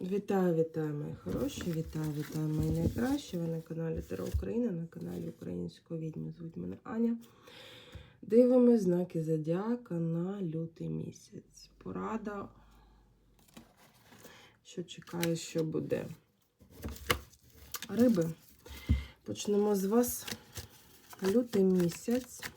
Вітаю, вітаю, мої хороші, вітаю, вітаю, мої найкращі. Ви на каналі Таро Україна, на каналі Української відьми. Звуть мене Аня. Дивимось знаки Зодіака на лютий місяць. Порада, що чекає, що буде. Риби. Почнемо з вас. Лютий місяць.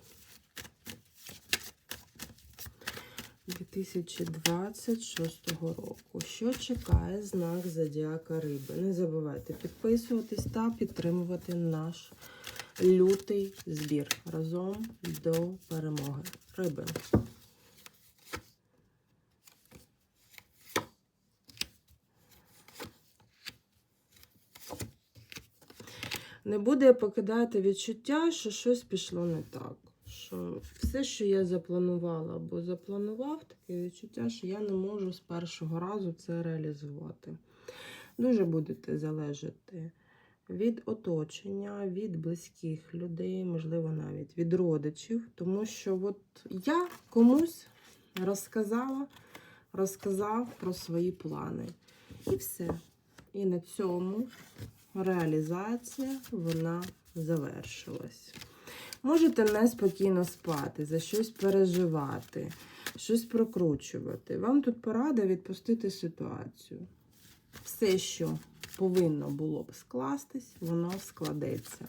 2026 року. Що чекає знак Зодіака Риби? Не забувайте підписуватись та підтримувати наш лютий збір разом до перемоги. Риби. Не буде покидати відчуття, що щось пішло не так. Що все, що я запланувала або запланував, таке відчуття, що я не можу з першого разу це реалізувати. Дуже будете залежати від оточення, від близьких людей, можливо, навіть від родичів, тому що от я комусь розказала, розказав про свої плани. І все. І на цьому реалізація вона завершилась. Можете неспокійно спати, за щось переживати, щось прокручувати. Вам тут порада відпустити ситуацію. Все, що повинно було б скластись, воно складеться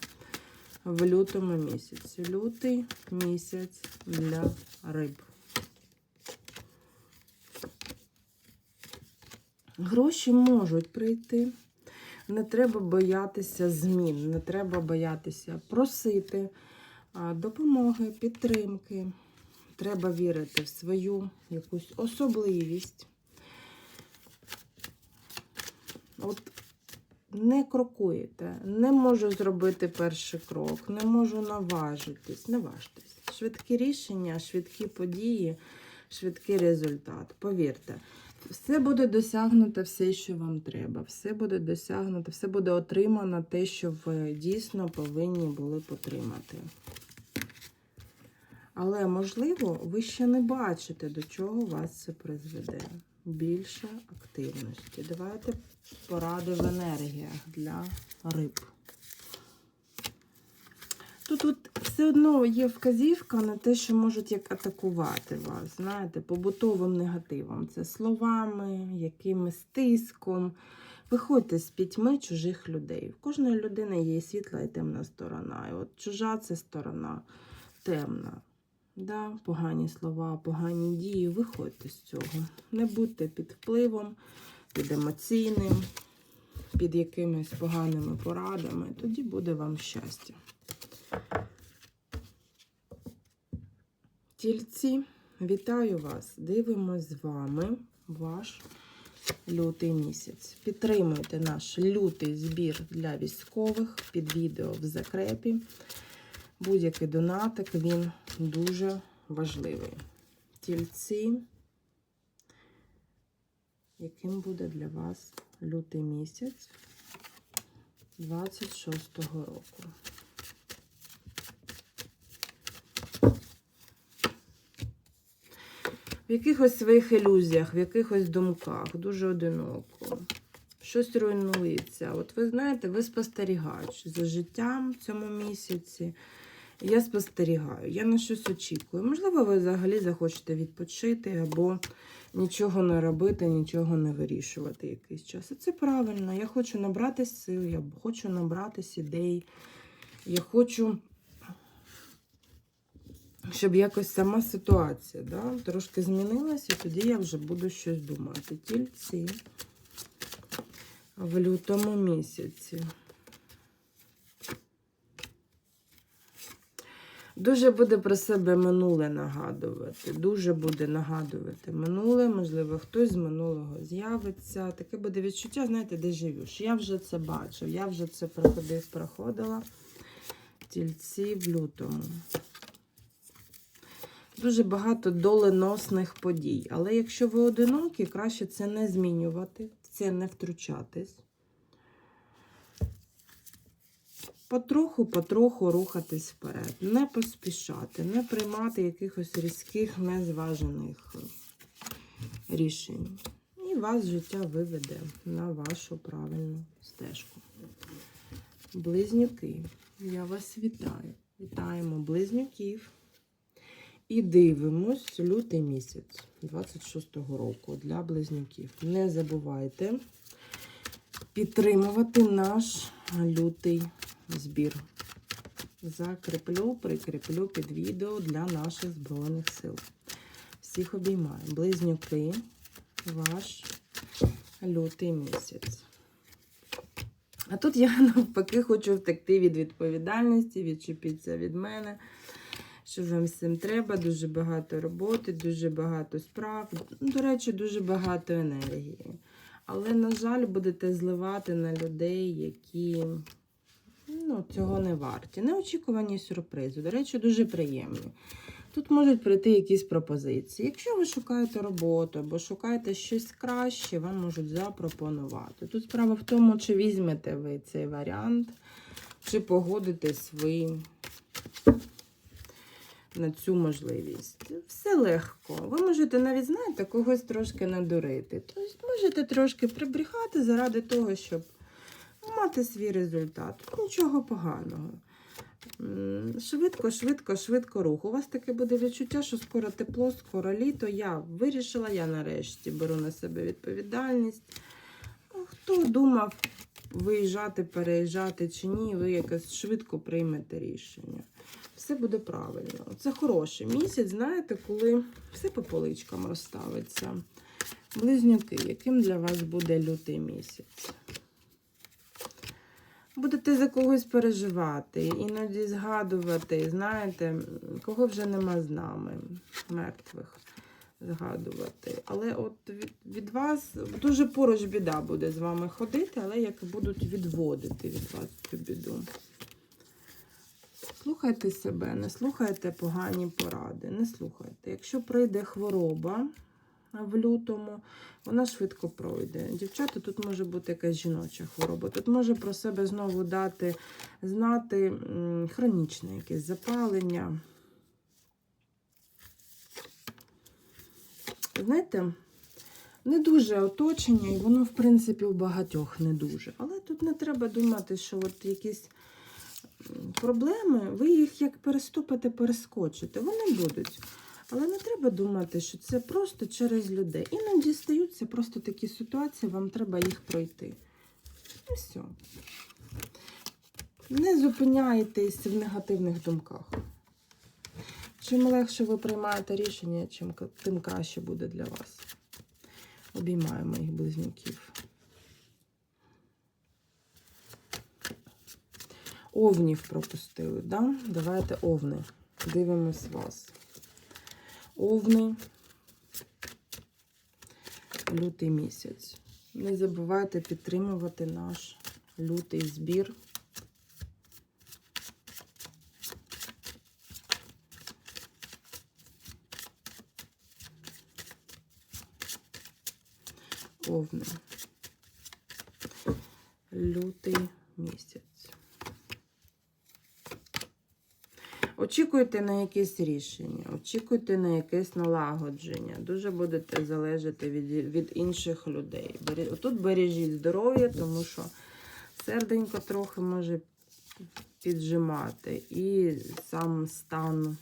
в лютому місяці. Лютий місяць для риб. Гроші можуть прийти. Не треба боятися змін, не треба боятися просити допомоги, підтримки. Треба вірити в свою якусь особливість. От не крокуєте, не можу зробити перший крок, не можу наважитись, не. Швидкі рішення, швидкі події, швидкий результат. Повірте, все буде досягнуто, все, що вам треба. Все буде досягнуто, все буде отримано те, що ви дійсно повинні були потримати. Але, можливо, ви ще не бачите, до чого вас це призведе. Більше активності. Давайте поради в енергіях для риб. Тут, тут все одно є вказівка на те, що можуть як атакувати вас, знаєте, побутовим негативом. Це словами, якимось тиском. Виходьте з пітьми чужих людей. В кожної людини є світла і темна сторона. І от чужа це сторона темна. Да, Погані слова, погані дії. Виходьте з цього. Не будьте під впливом, під емоційним, під якимись поганими порадами. Тоді буде вам щастя. Тільці, вітаю вас! Дивимось з вами ваш лютий місяць. Підтримуйте наш лютий збір для військових під відео в закрепі. Будь-який донатик, він дуже важливий. Тільці, яким буде для вас лютий місяць 26-го року. В якихось своїх ілюзіях, в якихось думках, дуже одиноко. Щось руйнується. От ви знаєте, ви спостерігач за життям в цьому місяці. Я спостерігаю, я на щось очікую. Можливо, ви взагалі захочете відпочити або нічого не робити, нічого не вирішувати якийсь час. І це правильно. Я хочу набрати сил, я хочу набратись ідей. Я хочу, щоб якось сама ситуація да, трошки змінилася, і тоді я вже буду щось думати. Тільці в лютому місяці. Дуже буде про себе минуле нагадувати. Дуже буде нагадувати минуле. Можливо, хтось з минулого з'явиться. Таке буде відчуття, знаєте, де живеш. Я вже це бачив, я вже це проходив, проходила. Тільці в лютому. Дуже багато доленосних подій. Але якщо ви одинокі, краще це не змінювати, це не втручатись. Потроху-потроху рухатись вперед, не поспішати, не приймати якихось різких, незважених рішень. І І вас життя виведе на вашу правильну стежку. Близнюки, я вас вітаю. Вітаємо близнюків. І дивимось лютий місяць 26-го року для близнюків. Не забувайте підтримувати наш лютий збір. Закріплю, прикріплю під відео для наших Збройних сил. Всіх обіймаю. Близнюки, ваш лютий місяць. А тут я навпаки хочу втекти від відповідальності, відчепіться від мене. Що вам цим треба? Дуже багато роботи, дуже багато справ. До речі, дуже багато енергії. Але, на жаль, будете зливати на людей, які ну, цього не варті. Неочікувані сюрпризи. До речі, дуже приємні. Тут можуть прийти якісь пропозиції. Якщо ви шукаєте роботу або шукаєте щось краще, вам можуть запропонувати. Тут справа в тому, чи візьмете ви цей варіант, чи погодитесь ви на цю можливість. Все легко. Ви можете навіть, знаєте, когось трошки надурити. Тобто можете трошки прибрехати заради того, щоб мати свій результат. Нічого поганого. Швидко, швидко, швидко рух. У вас таке буде відчуття, що скоро тепло, скоро літо. Я вирішила, я нарешті беру на себе відповідальність. Хто думав виїжджати, переїжджати чи ні, ви якось швидко приймете рішення. Все буде правильно. Це хороший місяць, знаєте, коли все по поличкам розставиться. Близнюки, яким для вас буде лютий місяць? Будете за когось переживати, іноді згадувати, знаєте, кого вже нема з нами, мертвих згадувати. Але от від, вас дуже поруч біда буде з вами ходити, але як будуть відводити від вас цю біду. Слухайте себе, не слухайте погані поради, не слухайте. Якщо прийде хвороба в лютому, вона швидко пройде. Дівчата, тут може бути якась жіноча хвороба. Тут може про себе знову дати знати хронічне якесь запалення. Знаєте, не дуже оточення, і воно, в принципі, у багатьох не дуже. Але тут не треба думати, що от якісь проблеми, ви їх як переступите, перескочите. Вони будуть. Але не треба думати, що це просто через людей. Іноді стаються просто такі ситуації, вам треба їх пройти. І все. Не зупиняйтесь в негативних думках. Чим легше ви приймаєте рішення, чим, тим краще буде для вас. Обіймаю моїх близнюків. Овнів пропустили, да? Давайте овни. Дивимось вас. Овни. Лютий місяць. Не забувайте підтримувати наш лютий збір. Овни. Лютий місяць. Очікуйте на якесь рішення, очікуйте на якесь налагодження. Дуже будете залежати від, від інших людей. Тут бережіть здоров'я, тому що серденько трохи може піджимати. І сам стан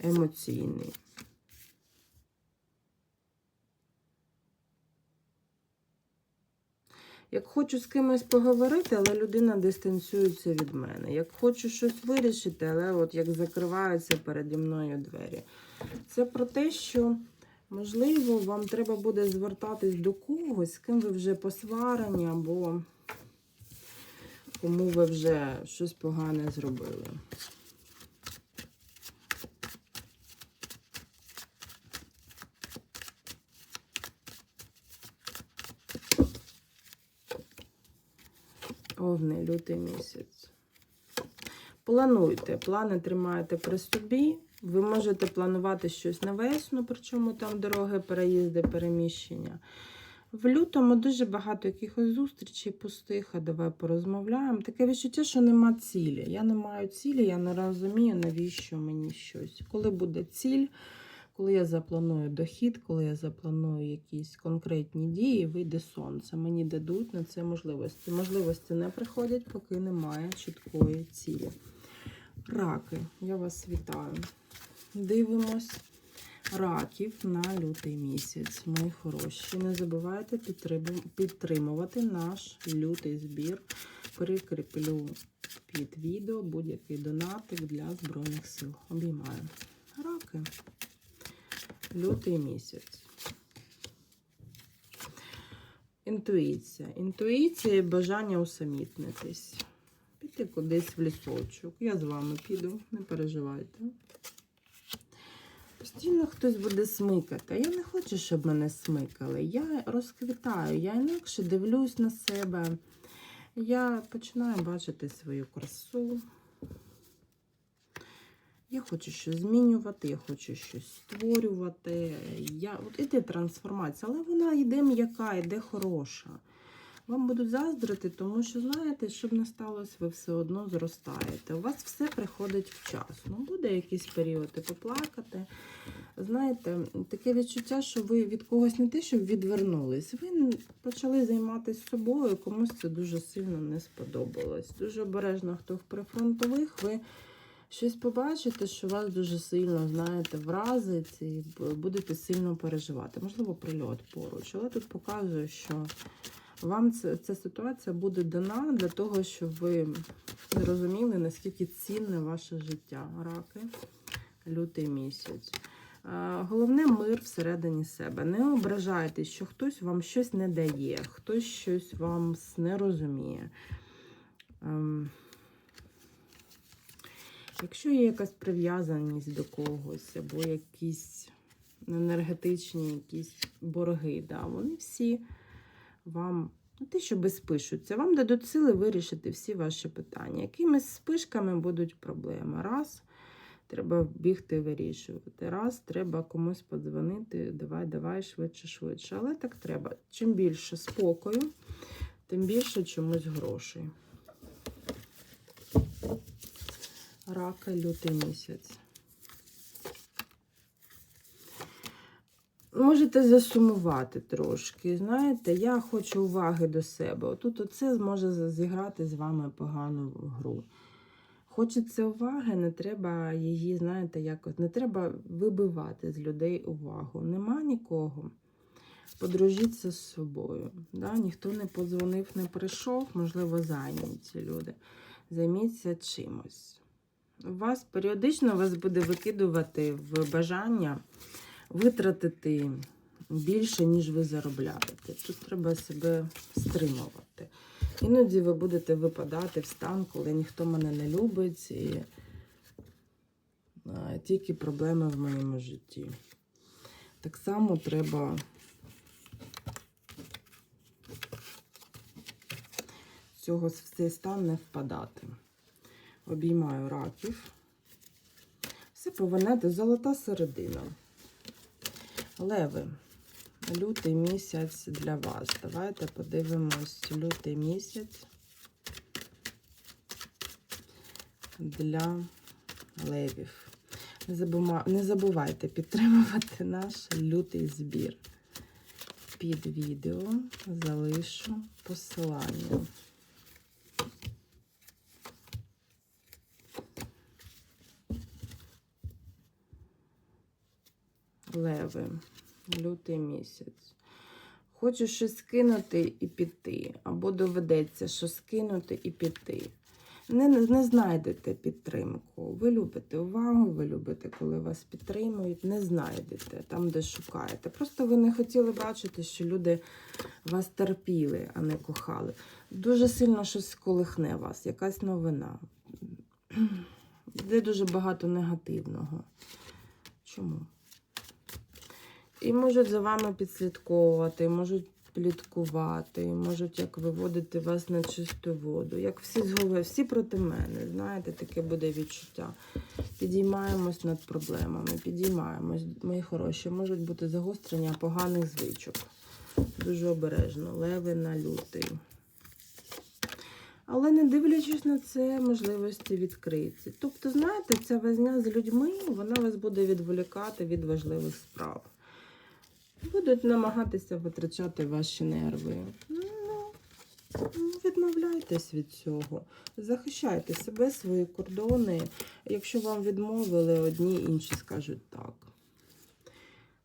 емоційний. Як хочу з кимось поговорити, але людина дистанціюється від мене. Як хочу щось вирішити, але от як закриваються переді мною двері. Це про те, що, можливо, вам треба буде звертатись до когось, з ким ви вже посварені, або кому ви вже щось погане зробили. Овни, лютий місяць. Плануйте, плани тримаєте при собі. Ви можете планувати щось на весну, причому там дороги, переїзди, переміщення. В лютому дуже багато якихось зустрічей пустих, а давай порозмовляємо. Таке відчуття, що нема цілі. Я не маю цілі, я не розумію, навіщо мені щось. Коли буде ціль, Коли я запланую дохід, коли я запланую якісь конкретні дії, вийде сонце. Мені дадуть на це можливості. Можливості не приходять, поки немає чіткої цілі. Раки, я вас вітаю. Дивимось раків на лютий місяць. Мої хороші. Не забувайте підтримувати наш лютий збір. Прикріплю під відео будь-який донатик для Збройних сил. Обіймаю. Раки. Лютий місяць. Інтуїція. Інтуїція і бажання усамітнитись. Піти кудись в лісочок. Я з вами піду, не переживайте. Постійно хтось буде смикати. Я не хочу, щоб мене смикали. Я розквітаю, я інакше дивлюсь на себе. Я починаю бачити свою красу. Я хочу щось змінювати, я хочу щось створювати. Я, от іде трансформація, але вона йде м'яка, йде хороша. Вам будуть заздрити, тому що, знаєте, щоб не сталося, ви все одно зростаєте. У вас все приходить вчасно. Буде якийсь період і поплакати. Знаєте, таке відчуття, що ви від когось не те, щоб відвернулись, ви почали займатися собою, комусь це дуже сильно не сподобалось. Дуже обережно, хто в прифронтових, ви щось побачите, що вас дуже сильно, знаєте, вразить і будете сильно переживати. Можливо, прильот поруч. Але тут показує, що вам це, ця ситуація буде дана для того, щоб ви зрозуміли, наскільки цінне ваше життя. Раки, лютий місяць. Головне мир всередині себе. Не ображайтесь, що хтось вам щось не дає, хтось щось вам не розуміє. Якщо є якась прив'язаність до когось, або якісь енергетичні якісь борги, да, вони всі вам, не те, що безпишуться, вам дадуть сили вирішити всі ваші питання. Якимись спишками будуть проблеми. Раз, треба бігти вирішувати. Раз, треба комусь подзвонити, давай, давай, швидше, швидше. Але так треба. Чим більше спокою, тим більше чомусь грошей. Рака лютий місяць. Можете засумувати трошки. Знаєте, я хочу уваги до себе. Отут оце зможе зіграти з вами погану гру. Хочеться уваги, не треба її, знаєте, якось не треба вибивати з людей увагу. Нема нікого. Подружіться з собою. Да? Ніхто не подзвонив, не прийшов, можливо, зайняті люди. Займіться чимось. Вас періодично вас буде викидувати в бажання витратити більше, ніж ви заробляєте. Тут треба себе стримувати. Іноді ви будете випадати в стан, коли ніхто мене не любить, і тільки проблеми в моєму житті. Так само треба цього в цей стан не впадати. Обіймаю раків. Все повинете золота середина. Леви. Лютий місяць для вас. Давайте подивимось лютий місяць для левів. Не забувайте підтримувати наш лютий збір. Під відео залишу посилання. Леви, лютий місяць. Хочу щось скинути і піти, або доведеться що скинути і піти. Не, не знайдете підтримку. Ви любите увагу, ви любите, коли вас підтримують. Не знайдете там, де шукаєте. Просто ви не хотіли бачити, що люди вас терпіли, а не кохали. Дуже сильно щось сколихне вас, якась новина. Де дуже багато негативного. Чому? І можуть за вами підслідковувати, можуть пліткувати, можуть як виводити вас на чисту воду. Як всі згове, всі проти мене. Знаєте, таке буде відчуття. Підіймаємось над проблемами, підіймаємось, мої хороші. Можуть бути загострення поганих звичок. Дуже обережно. Леви на лютий. Але не дивлячись на це, можливості відкриті. Тобто, знаєте, ця возня з людьми, вона вас буде відволікати від важливих справ. Будуть намагатися витрачати ваші нерви. Ну, відмовляйтесь від цього. Захищайте себе, свої кордони. Якщо вам відмовили, одні інші скажуть так.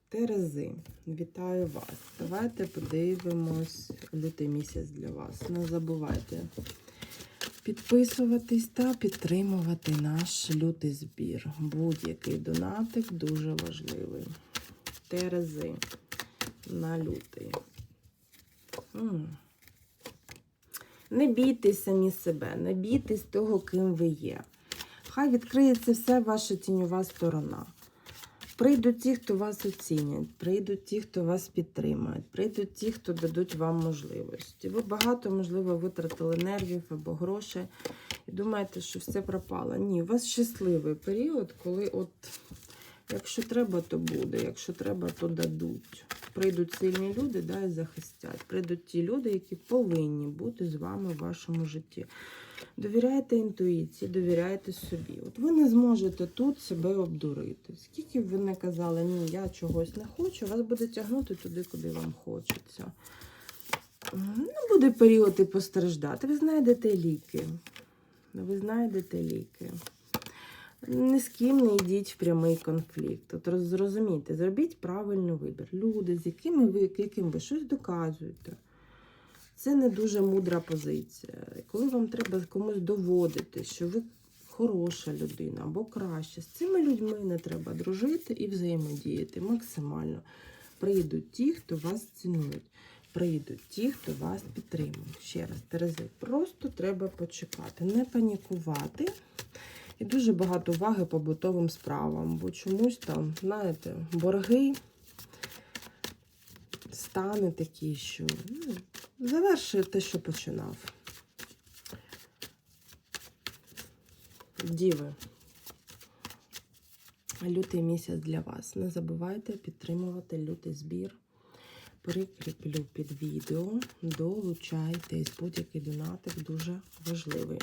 Терези, вітаю вас. Давайте подивимось лютий місяць для вас. Не забувайте підписуватись та підтримувати наш лютий збір. Будь-який донатик дуже важливий. Терези на лютий. М. Не бійтесь самі себе, не бійтесь того, ким ви є. Хай відкриється все ваша тіньова сторона. Прийдуть ті, хто вас оцінять, прийдуть ті, хто вас підтримають, прийдуть ті, хто дадуть вам можливості. Ви багато, можливо, витратили нервів або грошей і думаєте, що все пропало. Ні, у вас щасливий період, коли от, якщо треба, то буде, якщо треба, то дадуть. Прийдуть сильні люди да, і захистять. Прийдуть ті люди, які повинні бути з вами в вашому житті. Довіряйте інтуїції, довіряйте собі. От ви не зможете тут себе обдурити. Скільки б ви не казали, ні, я чогось не хочу, вас буде тягнути туди, куди вам хочеться. Ну, буде період і постраждати. Ви знайдете ліки. Ви знайдете ліки. Ні з ким не йдіть в прямий конфлікт. От зрозумійте, зробіть правильний вибір. Люди, з якими ви, яким ви щось доказуєте. Це не дуже мудра позиція. Коли вам треба комусь доводити, що ви хороша людина або краща, з цими людьми не треба дружити і взаємодіяти максимально. Прийдуть ті, хто вас цінують. Прийдуть ті, хто вас підтримують. Ще раз, Терези, просто треба почекати, не панікувати. І дуже багато уваги побутовим справам, бо чомусь там, знаєте, борги, стани такі, що ну, завершує те, що починав. Діви. Лютий місяць для вас. Не забувайте підтримувати лютий збір. Прикріплю під відео. Долучайтесь. Будь-який донатик дуже важливий.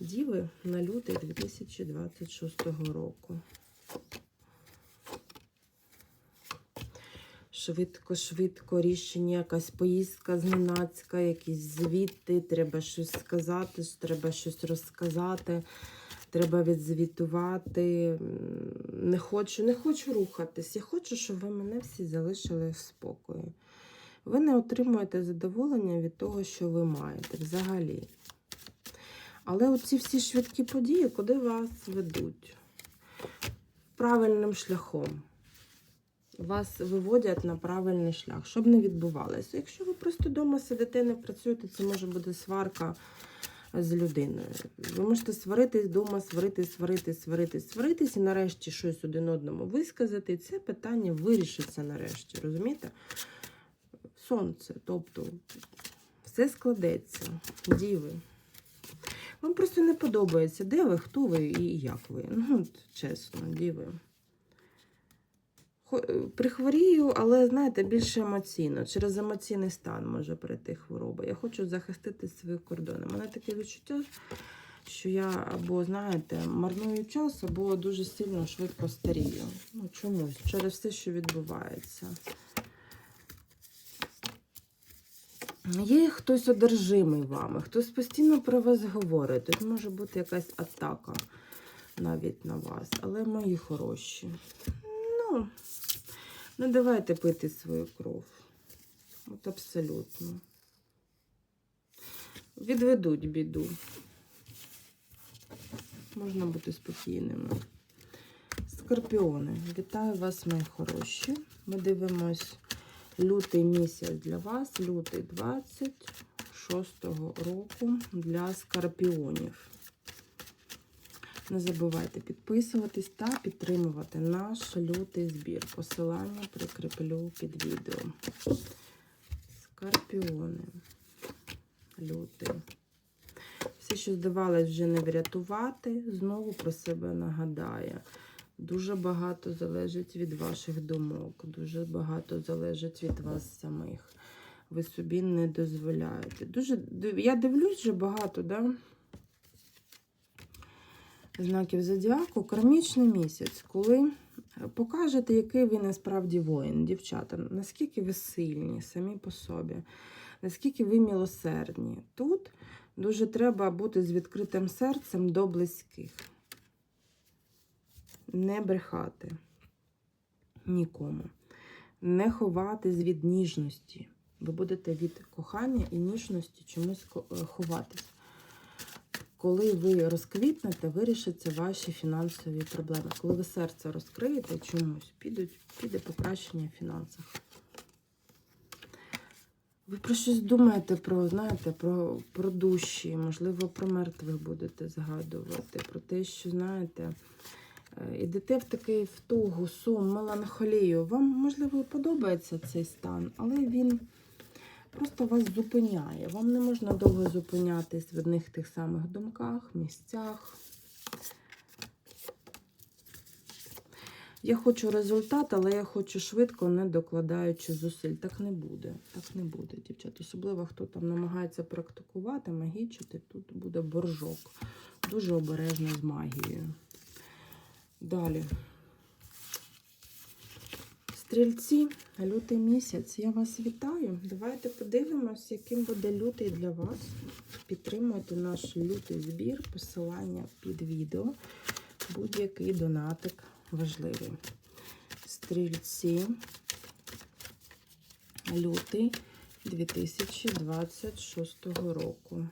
Діви на лютий 2026 року. Швидко, швидко рішення, якась поїздка зненацька, якісь звіти, треба щось сказати, треба щось розказати, треба відзвітувати. Не хочу, не хочу рухатись. Я хочу, щоб ви мене всі залишили в спокої. Ви не отримуєте задоволення від того, що ви маєте взагалі. Але оці всі швидкі події, куди вас ведуть? Правильним шляхом. Вас виводять на правильний шлях, щоб не відбувалося. Якщо ви просто вдома сидите, не працюєте, це може бути сварка з людиною. Ви можете сваритись вдома, сваритись, сваритись, сваритись, сваритись, і нарешті щось один одному висказати. Це питання вирішиться нарешті. Розумієте? Сонце, тобто все складеться, діви. Вам просто не подобається, де ви, хто ви і як ви. Ну, чесно, діви. Е, Прихворію, але знаєте, більше емоційно. Через емоційний стан може прийти хвороба. Я хочу захистити свої кордони. У мене таке відчуття, що я або, знаєте, марную час, або дуже сильно швидко старію. Ну, чомусь, через все, що відбувається. Є хтось одержимий вами, хтось постійно про вас говорить. Тут може бути якась атака навіть на вас. Але мої хороші. Ну, не давайте пити свою кров. От абсолютно. Відведуть біду. Можна бути спокійними. Скорпіони, вітаю вас, мої хороші. Ми дивимось лютий місяць для вас, лютий 26-го року для скорпіонів. Не забувайте підписуватись та підтримувати наш лютий збір. Посилання прикріплю під відео. Скорпіони. Лютий. Все, що здавалось вже не врятувати, знову про себе нагадає. Дуже багато залежить від ваших думок, дуже багато залежить від вас самих. ви собі не дозволяєте. Дуже я дивлюсь вже багато, да? Знаків зодіаку, кармічний місяць, коли покажете, який ви насправді воїн, дівчата, наскільки ви сильні самі по собі, наскільки ви милосердні. Тут дуже треба бути з відкритим серцем до близьких. Не брехати нікому. Не ховатись від ніжності. Ви будете від кохання і ніжності чомусь е, ховатись. Коли ви розквітнете, вирішаться ваші фінансові проблеми. Коли ви серце розкриєте чомусь, підуть, піде покращення в фінансах. Ви про щось думаєте, про, знаєте, про, про душі, можливо, про мертвих будете згадувати, про те, що, знаєте, е, ідете в такий втугу, сум, меланхолію. Вам, можливо, подобається цей стан, але він просто вас зупиняє. Вам не можна довго зупинятись в одних тих самих думках, місцях. Я хочу результат, але я хочу швидко, не докладаючи зусиль. Так не буде. Так не буде, дівчат. Особливо, хто там намагається практикувати, магічити, тут буде боржок. Дуже обережно з магією. Далі. Стрільці, лютий місяць. Я вас вітаю. Давайте подивимось, яким буде лютий для вас. Підтримуйте наш лютий збір, посилання під відео. Будь-який донатик важливий. Стрільці, лютий 2026 року.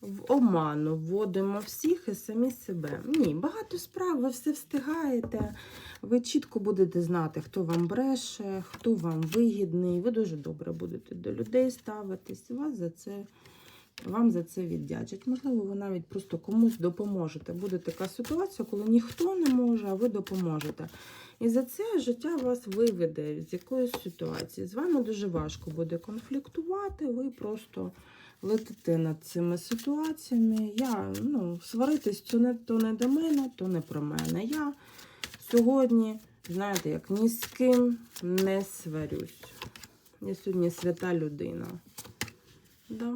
В оману вводимо всіх і самі себе. Ні, багато справ, ви все встигаєте. Ви чітко будете знати, хто вам бреше, хто вам вигідний. Ви дуже добре будете до людей ставитись. Вас за це, вам за це віддячать. Можливо, ви навіть просто комусь допоможете. Буде така ситуація, коли ніхто не може, а ви допоможете. І за це життя вас виведе з якоїсь ситуації. З вами дуже важко буде конфліктувати, ви просто летите над цими ситуаціями. Я, ну, сваритись то не, то не до мене, то не про мене. Я сьогодні, знаєте, як ні з ким не сварюсь. Я сьогодні свята людина. Да.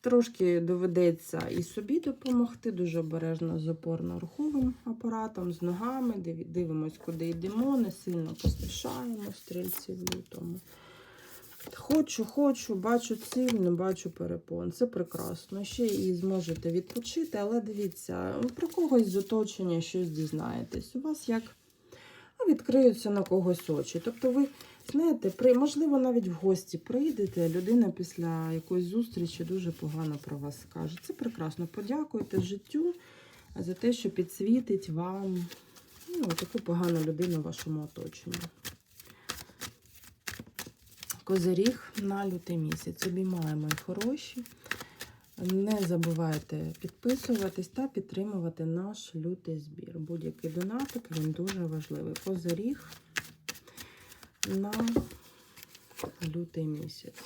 Трошки доведеться і собі допомогти, дуже обережно з опорно-руховим апаратом, з ногами. Дивимось, куди йдемо, не сильно поспішаємо, стрільці в лютому. Хочу, хочу, бачу ціль, не бачу перепон. Це прекрасно. Ще і зможете відпочити, але дивіться, про когось з оточення щось дізнаєтесь. У вас як ну, відкриються на когось очі. Тобто ви, знаєте, при, можливо, навіть в гості прийдете, людина після якоїсь зустрічі дуже погано про вас скаже. Це прекрасно. Подякуйте життю за те, що підсвітить вам ну, таку погану людину в вашому оточенні. Козиріг на лютий місяць. Обіймаємо мої хороші. Не забувайте підписуватись та підтримувати наш лютий збір. Будь-який донатик, він дуже важливий. Козиріг на лютий місяць.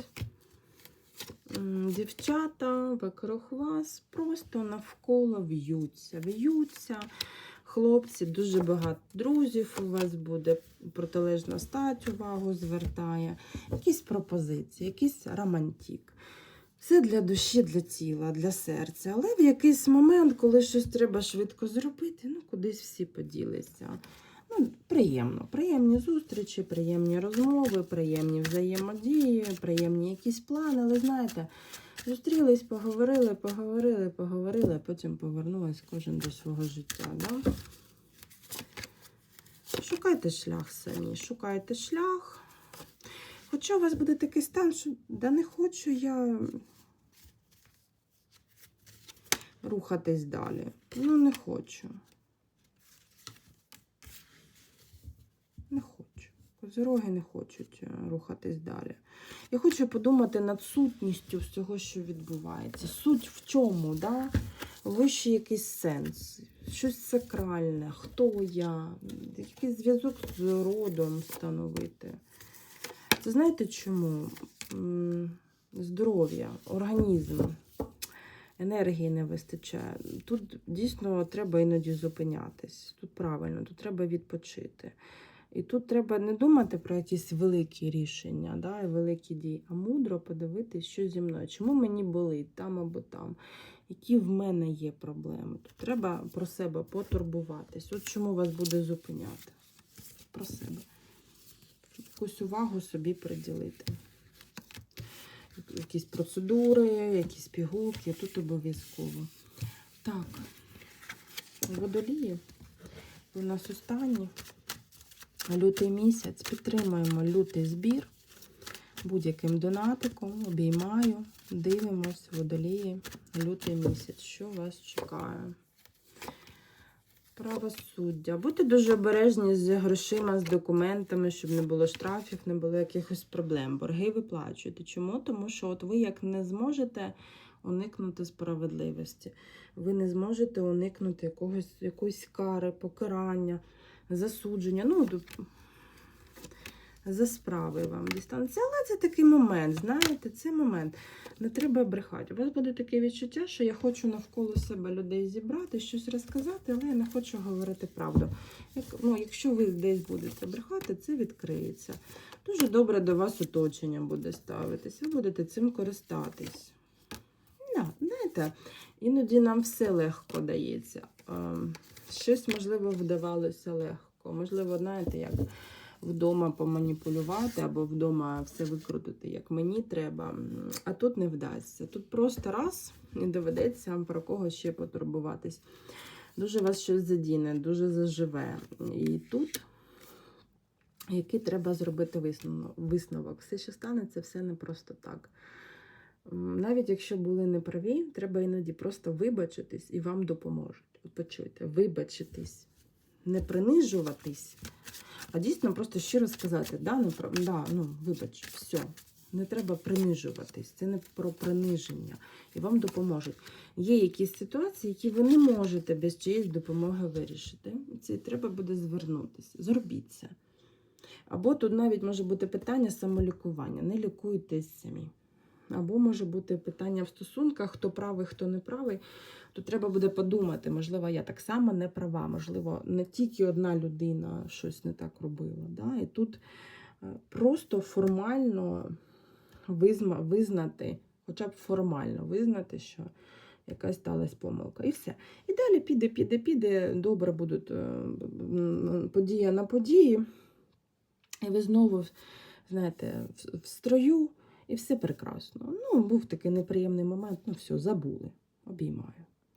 Дівчата вокруг вас просто навколо в'ються. В'ються. Хлопці, дуже багато друзів у вас буде, протилежна стать увагу звертає, якісь пропозиції, якийсь романтик. Все для душі, для тіла, для серця. Але в якийсь момент, коли щось треба швидко зробити, ну кудись всі поділися. Ну, приємно. Приємні зустрічі, приємні розмови, приємні взаємодії, приємні якісь плани. Але знаєте, зустрілись, поговорили, поговорили, поговорили, а потім повернулись кожен до свого життя. Да? Шукайте шлях самі, шукайте шлях. Хоча у вас буде такий стан, що да не хочу я рухатись далі. Ну, не хочу. Не хочу. Козироги не хочуть е, рухатись далі. Я хочу подумати над сутністю всього, що відбувається. Суть в чому, да? вищий якийсь сенс, щось сакральне, хто я, якийсь зв'язок з родом встановити. Це знаєте чому? Здоров'я, організм, енергії не вистачає. Тут дійсно треба іноді зупинятись. Тут правильно, тут треба відпочити. І тут треба не думати про якісь великі рішення, да, великі дії, а мудро подивитися, що зі мною. Чому мені болить там або там, які в мене є проблеми. Тут треба про себе потурбуватись. От чому вас буде зупиняти. Про себе. Якусь увагу собі приділити. Якісь процедури, якісь пігулки, тут обов'язково. Так, водолії. У нас останні. Лютий місяць. Підтримуємо лютий збір будь-яким донатиком. Обіймаю. Дивимось, водолії, лютий місяць. Що вас чекає? Правосуддя. Будьте дуже обережні з грошима, з документами, щоб не було штрафів, не було якихось проблем. Борги виплачуєте. Чому? Тому що от ви як не зможете уникнути справедливості, ви не зможете уникнути якогось, якоїсь кари, покарання, засудження. Ну, за справи вам дістанеться. Але це такий момент, знаєте, це момент. Не треба брехати. У вас буде таке відчуття, що я хочу навколо себе людей зібрати, щось розказати, але я не хочу говорити правду. Як, ну, якщо ви десь будете брехати, це відкриється. Дуже добре до вас оточення буде ставитись, ви будете цим користатись. Да, знаєте, іноді нам все легко дається. Щось, можливо, вдавалося легко. Можливо, знаєте, як вдома поманіпулювати або вдома все викрутити, як мені треба. А тут не вдасться. Тут просто раз і доведеться вам про когось ще потурбуватись. Дуже вас щось задіне, дуже заживе. І тут який треба зробити висновок. Все, що станеться, все не просто так. Навіть якщо були неправі, треба іноді просто вибачитись і вам допоможуть. Почуйте, вибачитись, не принижуватись, а дійсно просто щиро сказати, да, про, да, ну, вибач, все. Не треба принижуватись, це не про приниження. І вам допоможуть. Є якісь ситуації, які ви не можете без чиєїсь допомоги вирішити. Це треба буде звернутися. Зробіть. Або тут навіть може бути питання самолікування. Не лікуйтесь самі. Або може бути питання в стосунках, хто правий, хто не правий. Тут треба буде подумати, можливо, я так само не права, можливо, не тільки одна людина щось не так робила. Да? І тут е, просто формально визнати, хоча б формально визнати, що якась сталася помилка. І все. І далі піде, піде, піде, добре будуть е, подія на події. І ви знову, знаєте, в строю, і все прекрасно. Ну, був такий неприємний момент, ну все, забули. Обіймаю.